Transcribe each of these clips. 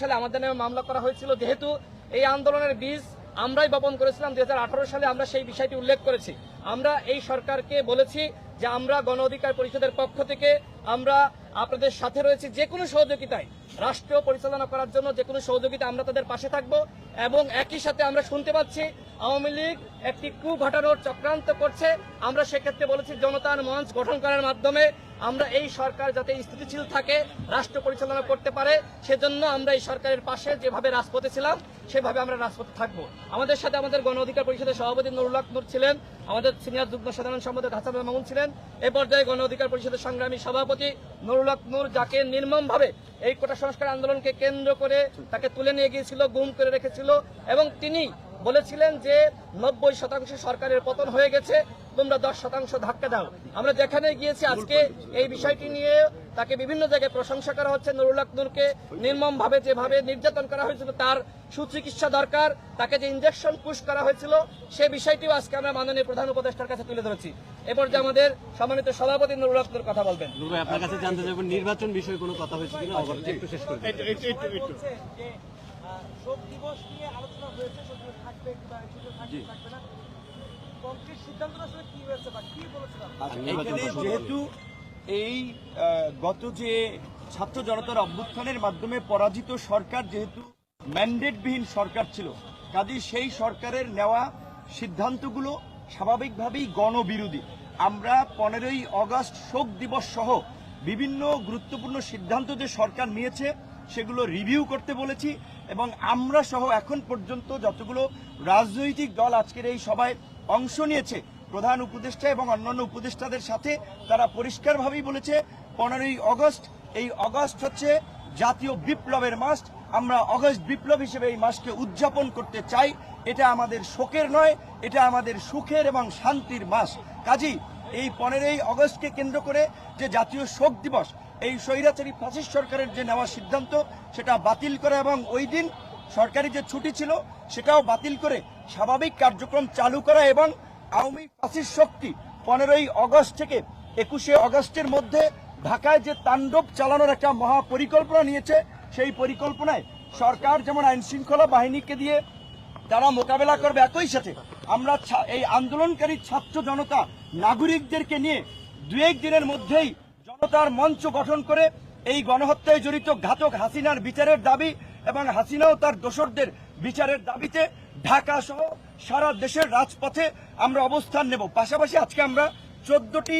সালে আমাদের নামে মামলা করা হয়েছিল। যেহেতু এই আন্দোলনের বীজ আমরাই বপন করেছিলাম দু হাজার আঠারো সালে আমরা সেই বিষয়টি উল্লেখ করেছি। আমরা এই সরকারকে বলেছি যে আমরা গণ অধিকার পরিষদের পক্ষ থেকে আমরা আপনাদের সাথে রয়েছি যে কোনো সহযোগিতায়। রাষ্ট্র পরিচালনা করার জন্য যে কোনো সহযোগিতা আমরা তাদের পাশে থাকব এবং একই সাথে আমরা শুনতে পাচ্ছি আওয়ামী লীগ একটি কু ঘটানোর চক্রান্ত করছে। আমরা সেক্ষেত্রে বলেছি জনতার মঞ্চ গঠন করার মাধ্যমে আমরা এই সরকার যাতে স্থিতিশীল থাকে, রাষ্ট্র পরিচালনা করতে পারে, সেজন্য আমরা এই সরকারের পাশে যেভাবে রাজপথে ছিলাম, সেভাবে আমরা রাজপথে থাকব। আমাদের সাথে আমাদের গণ অধিকার পরিষদের সভাপতি নুরুল্লাহ নূর ছিলেন, আমাদের সিনিয়র যুগ্ম সাধারণ সম্পাদক হাসান মামুন ছিলেন, এ পর্যায়ে গণ অধিকার পরিষদের সংগ্রামী সভাপতি নুরুল্লাহ নূর, যাকে নির্মমভাবে এই কোটা সংস্কার আন্দোলনকে কেন্দ্র করে তাকে তুলে নিয়ে গিয়েছিল, গুম করে রেখেছিল এবং তিনি বলেছিলেন যে নব্বই শতাংশ সরকারের পতন হয়ে গেছে তোমরা দশ শতাংশ ধাক্কা দাও। আমরা যেখানে গিয়েছি আজকে এই বিষয়টি নিয়ে তাকে বিভিন্ন জায়গায় প্রশংসা করা হচ্ছে। নুরুল্লাহ নূরকে নির্মম ভাবে যেভাবে নির্যাতন করা হয়েছিল তার সুচিকিৎসা দরকার তাকে যে ইঞ্জেকশন পুশ করা হয়েছিল সে বিষয়টিও আজকে আমরা মাননীয় প্রধান উপদেষ্টার কাছে তুলে ধরেছি। এরপর যে আমাদের সম্মানিত সভাপতি নুরুল্লাহ নূর কথা বলবেন। আপনার কাছে জানতে চাইব নির্বাচন বিষয়ে কোনো কথা হয়েছে কিনা? একটু শেষ শোক দিবস নিয়ে আলোচনা হয়েছে থাকবে কিংবা সেটা থাকবে থাকবে না। কংক্রিট সিদ্ধান্তটা আসলে কি হয়েছে বা কি বলেছিলাম এখানে যেহেতু এই গত যে ছাত্র জনতার অভ্যুত্থানের মাধ্যমে পরাজিত সরকার যেহেতু ম্যান্ডেটবিহীন সরকার ছিল কাজেই সেই সরকারের নেওয়া সিদ্ধান্তগুলো স্বাভাবিকভাবেই গণবিরোধী। আমরা পনেরোই অগস্ট শোক দিবস সহ বিভিন্ন গুরুত্বপূর্ণ সিদ্ধান্ত যে সরকার নিয়েছে সেগুলো রিভিউ করতে বলেছি এবং আমরা সহ এখন পর্যন্ত যতগুলো রাজনৈতিক দল আজকের এই সভায় অংশ নিয়েছে। প্রধান উপদেষ্টা এবং অন্যান্য উপদেষ্টাদের সাথে তারা পরিষ্কারভাবেই বলেছে, পনেরোই অগস্ট, এই অগস্ট হচ্ছে জাতীয় বিপ্লবের মাস। আমরা অগস্ট বিপ্লব হিসেবে এই মাসকে উদযাপন করতে চাই। এটা আমাদের শোকের নয়, এটা আমাদের সুখের এবং শান্তির মাস। কাজী, এই পনেরোই অগস্টকে কেন্দ্র করে যে জাতীয় শোক দিবস, এই স্বৈরাচারী ফাসিস্ট সরকারের যে নেওয়া সিদ্ধান্ত, সেটা বাতিল করা এবং ওই দিন সরকারি যে ছুটি ছিল, সেটাও বাতিল করে স্বাভাবিক কার্যক্রম চালু করা এবং আওয়ামী ফাসিস্ট শক্তি পনেরোই অগস্ট থেকে একুশে অগস্টের মধ্যে ঢাকায় যে তাণ্ডব চালানোর একটা মহা পরিকল্পনা নিয়েছে, সেই পরিকল্পনায় সরকার যেমন আইন শৃঙ্খলা বাহিনীকে দিয়ে তারা মোকাবেলা করবে, একই সাথে আমরা এই আন্দোলনকারী ছাত্র জনতা নাগরিকদেরকে নিয়ে দু দিনের মধ্যেই জনতার মঞ্চ গঠন করে এই গণহত্যায় জড়িত ঘাতক হাসিনার বিচারের দাবি এবং হাসিনাও তার দোসরদের বিচারের দাবিতে ঢাকা সহ সারা দেশের রাজপথে আমরা অবস্থান নেব। পাশাপাশি আজকে আমরা চোদ্দটি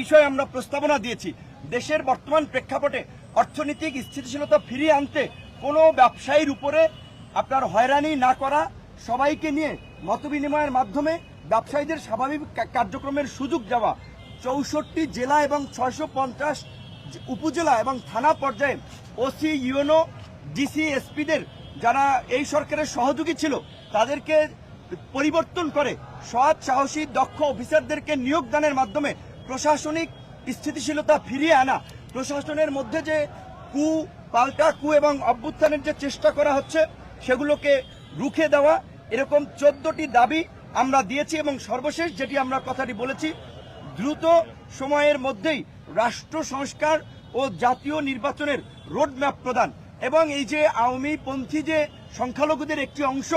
বিষয় আমরা প্রস্তাবনা দিয়েছি। দেশের বর্তমান প্রেক্ষাপটে অর্থনৈতিক স্থিতিশীলতা ফিরিয়ে আনতে কোনো ব্যবসায়ীর উপরে আপনার হয়রানি না করা, সবাইকে নিয়ে মতবিনিময়ের মাধ্যমে ব্যবসায়ীদের স্বাভাবিক কার্যক্রমের সুযোগ দেওয়া, চৌষট্টি জেলা এবং ছয়শো পঞ্চাশ উপজেলা এবং থানা পর্যায়ে ওসি, ইউএনও ডিসি, এসপিদের যারা এই সরকারের সহযোগী ছিল, তাদেরকে পরিবর্তন করে সৎ, সাহসী, দক্ষ অফিসারদেরকে নিয়োগ দানের মাধ্যমে প্রশাসনিক স্থিতিশীলতা ফিরিয়ে আনা, প্রশাসনের মধ্যে যে কু, পাল্টা কু এবং অভ্যুত্থানের যে চেষ্টা করা হচ্ছে, সেগুলোকে রুখে দেওয়া, এরকম চোদ্দটি দাবি আমরা দিয়েছি এবং সর্বশেষ যেটি আমরা কথাটি বলেছি, দ্রুত সময়ের মধ্যেই রাষ্ট্র সংস্কার ও জাতীয় নির্বাচনের রোডম্যাপ প্রদান। এবং এই যে আওয়ামী পন্থী যে সংখ্যালঘুদের একটি অংশ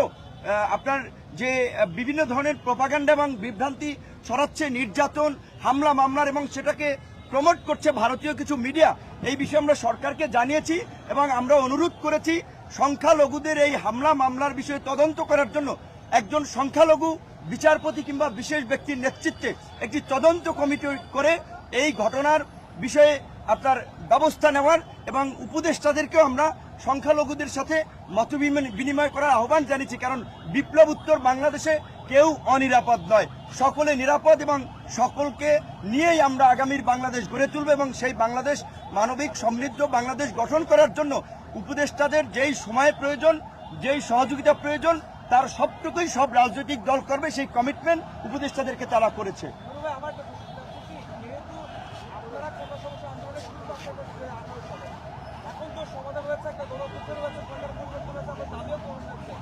আপনার যে বিভিন্ন ধরনের প্রপাগান্ডা এবং বিভ্রান্তি ছড়াচ্ছে, নির্যাতন, হামলা, মামলার এবং সেটাকে প্রমোট করছে ভারতীয় কিছু মিডিয়া এই বিষয়ে আমরা সরকারকে জানিয়েছি এবং আমরা অনুরোধ করেছি সংখ্যালঘুদের এই হামলা, মামলার বিষয়ে তদন্ত করার জন্য একজন সংখ্যালঘু, বিচারপতি কিংবা বিশেষ ব্যক্তির নেতৃত্বে একটি তদন্ত কমিটি করে এই ঘটনার বিষয়ে আপনার ব্যবস্থা নেওয়ার এবং উপদেষ্টাদেরকেও আমরা সংখ্যালঘুদের সাথে মত বিনিময়- করার আহ্বান জানিয়েছি। কারণ বিপ্লব উত্তর বাংলাদেশে কেউ অনিরাপদ নয়। সকলে নিরাপদ এবং সকলকে নিয়েই আমরা আগামীর বাংলাদেশ গড়ে তুলব এবং সেই বাংলাদেশ মানবিক সমৃদ্ধ বাংলাদেশ গঠন করার জন্য উপদেষ্টাদের যেই সময় প্রয়োজন, যেই সহযোগিতা প্রয়োজন, তার সবটুকুই সব রাজনৈতিক দল করবে। সেই কমিটমেন্ট উপদেষ্টাদেরকে তারা করেছে তবে আমার একটা প্রশ্ন আছে কি যেহেতু আপনারা কোটা সমস্যা আন্দোলনে শুরু করতে পারছেন আঠারো সালে এখন তো সমাধান হয়েছে একটা গণতন্ত্রের হয়েছে সরকার পরিবর্তন হয়েছে আমরা দাবিও পূরণ করছে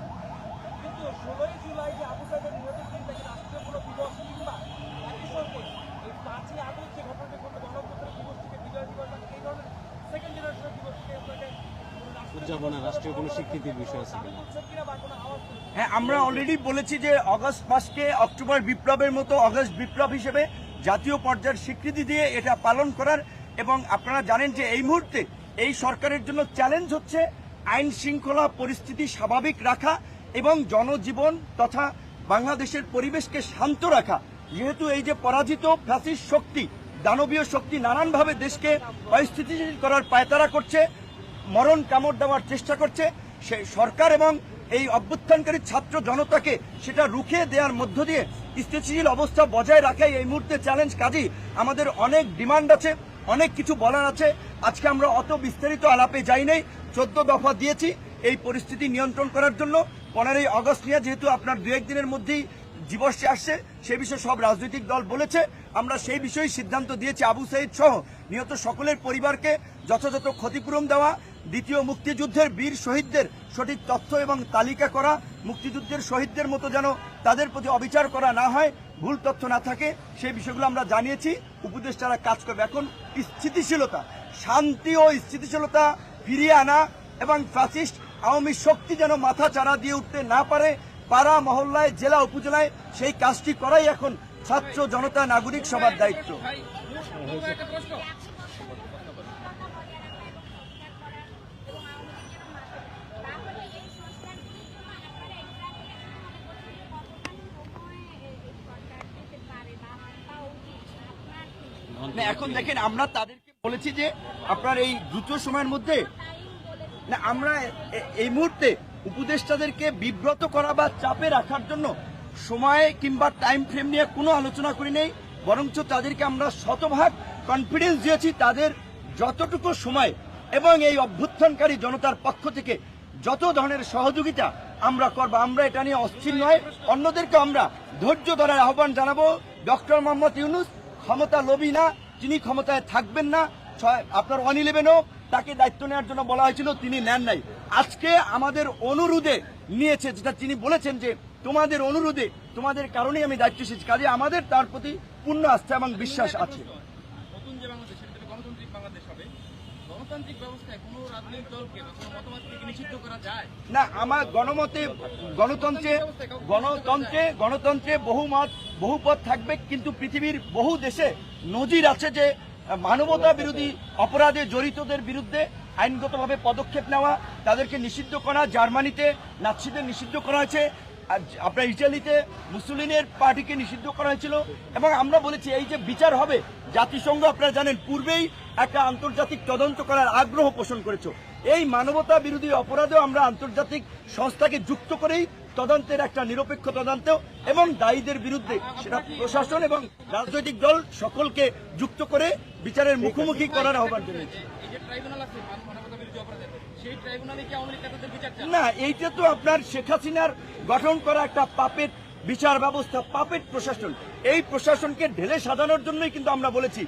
কিন্তু ষোলোই জুলাই যে আবু সাইদের নিহতের রাষ্ট্রীয় কোনো দিবস কিংবা একই সঙ্গে এই পাঁচই আগস্ট যে ঘটনাটি ঘটলো গণতন্ত্রের দিবস থেকে বিজয় দিবস বা এই ধরনের সেকেন্ড জেনারেশনের দিবস থেকে আপনাকে উদযাপনের রাষ্ট্রীয় কোনো স্বীকৃতির বিষয় আছে হ্যাঁ আমরা অলরেডি বলেছি যে অগস্ট মাসকে অক্টোবর বিপ্লবের মতো অগস্ট বিপ্লব হিসেবে জাতীয় পর্যায়ের স্বীকৃতি দিয়ে এটা পালন করার এবং আপনারা জানেন যে এই মুহূর্তে এই সরকারের জন্য চ্যালেঞ্জ হচ্ছে আইন শৃঙ্খলা পরিস্থিতি স্বাভাবিক রাখা এবং জনজীবন তথা বাংলাদেশের পরিবেশকে শান্ত রাখা। যেহেতু এই যে পরাজিত ফ্যাসিস্ট শক্তি, দানবীয় শক্তি নানানভাবে দেশকে অস্থিতিশীল করার পায়তারা করছে, মরণ কামড় দেওয়ার চেষ্টা করছে সেই সরকার এবং এই অভ্যুত্থানকারী ছাত্র জনতাকে সেটা রুখে দেওয়ার মধ্য দিয়ে স্থিতিশীল অবস্থা বজায় রাখাই এই মুহূর্তে চ্যালেঞ্জ কাজী, আমাদের অনেক ডিমান্ড আছে, অনেক কিছু বলার আছে। আজকে আমরা অত বিস্তারিত আলাপে যাই নাই, চোদ্দ দফা দিয়েছি। এই পরিস্থিতি নিয়ন্ত্রণ করার জন্য পনেরোই আগস্ট নিয়ে যেহেতু আপনার দু একদিনের মধ্যেই দিবসে আসছে, সে বিষয়ে সব রাজনৈতিক দল বলেছে। আমরা সেই বিষয়ে সিদ্ধান্ত দিয়েছি। আবু সাইদ সহ নিহত সকলের পরিবারকে যথাযথ ক্ষতিপূরণ দেওয়া, দ্বিতীয় মুক্তিযুদ্ধের বীর শহীদদের সঠিক তথ্য এবং তালিকা করা, মুক্তিযুদ্ধের শহীদদের মতো যেন তাদের প্রতি অবিচার করা না হয়, ভুল তথ্য না থাকে, সেই বিষয়গুলো আমরা জানিয়েছি। উপদেষ্টারা কাজ করবে। এখন স্থিতিশীলতা, শান্তি ও স্থিতিশীলতা ফিরিয়ে আনা এবং ফ্যাসিস্ট আওয়ামী শক্তি যেন মাথা চারা দিয়ে উঠতে না পারে, পাড়া মহল্লায়, জেলা উপজেলায় সেই কাজটি করাই এখন ছাত্র জনতা নাগরিক সবার দায়িত্ব। এখন দেখেন আমরা তাদেরকে বলেছি যে আপনার এই দ্রুত সময়ের মধ্যে না, আমরা এই মুহূর্তে উপদেষ্টাদেরকে বিব্রত করা বা চাপে রাখার জন্য সময় কিংবা টাইম ফ্রেম নিয়ে কোনো আলোচনা করি নেই, বরঞ্চ তাদেরকে আমরা শতভাগ কনফিডেন্স দিয়েছি তাদের যতটুকু সময় এবং এই অভ্যুত্থানকারী জনতার পক্ষ থেকে যত ধরনের সহযোগিতা আমরা করব, আমরা এটা নিয়ে অস্থির নয়। অন্যদেরকে আমরা ধৈর্য ধরার আহ্বান জানাব। ডক্টর মোহাম্মদ ইউনুস ক্ষমতা লোভী না, তিনি ক্ষমতায় থাকবেন না। আপনার ওয়ান তাকে দায়িত্ব নেওয়ার জন্য বলা হয়েছিল তিনি নেন নাই। আজকে আমাদের অনুরোধে নিয়েছে যেটা তিনি বলেছেন যে তোমাদের অনুরোধে তোমাদের কারণেই আমি দায়িত্ব এসেছি কাজে আমাদের তার প্রতি পূর্ণ আস্থা এবং বিশ্বাস আছে। নতুন যে বাংলাদেশ সেটা গণতান্ত্রিক বাংলাদেশ হবে গণতান্ত্রিক ব্যবস্থায় কোনো রাজনৈতিক দলকে বা কোনো মতামতকে কি নিষিদ্ধ করা যায়? না আমার গণমতে গণতন্ত্রে গণতন্ত্রে গণতন্ত্রে বহুমত বহুপদ থাকবে কিন্তু পৃথিবীর বহু দেশে নজির আছে যে মানবতা বিরোধী অপরাধে জড়িতদের বিরুদ্ধে আইনগতভাবে পদক্ষেপ নেওয়া, তাদেরকে নিষিদ্ধ করা, জার্মানিতে নাৎসিদের নিষিদ্ধ করা হয়েছে আপনার ইটালিতে মুসলিনের পার্টিকে নিষিদ্ধ করা হয়েছিল, এবং আমরা বলেছি এই যে বিচার হবে, জাতিসংঘ আপনারা জানেন পূর্বেই একটা আন্তর্জাতিক তদন্ত করার আগ্রহ পোষণ করেছে। এই মানবতা বিরোধী অপরাধেও আমরা আন্তর্জাতিক সংস্থাকে যুক্ত করেই তদন্তের একটা নিরপেক্ষ তদন্ত এবং দায়ীদের বিরুদ্ধে সেটা প্রশাসন এবং রাজনৈতিক দল সকলকে যুক্ত করে বিচারের মুখোমুখি করার আহ্বান জানিয়েছে। না এইটা তো আপনার শেখ হাসিনার গঠন করা একটা পাপের বিচার ব্যবস্থা পাপেট প্রশাসন। এই প্রশাসনকে ঢেলে সাজানোর জন্যই কিন্তু আমরা বলেছি।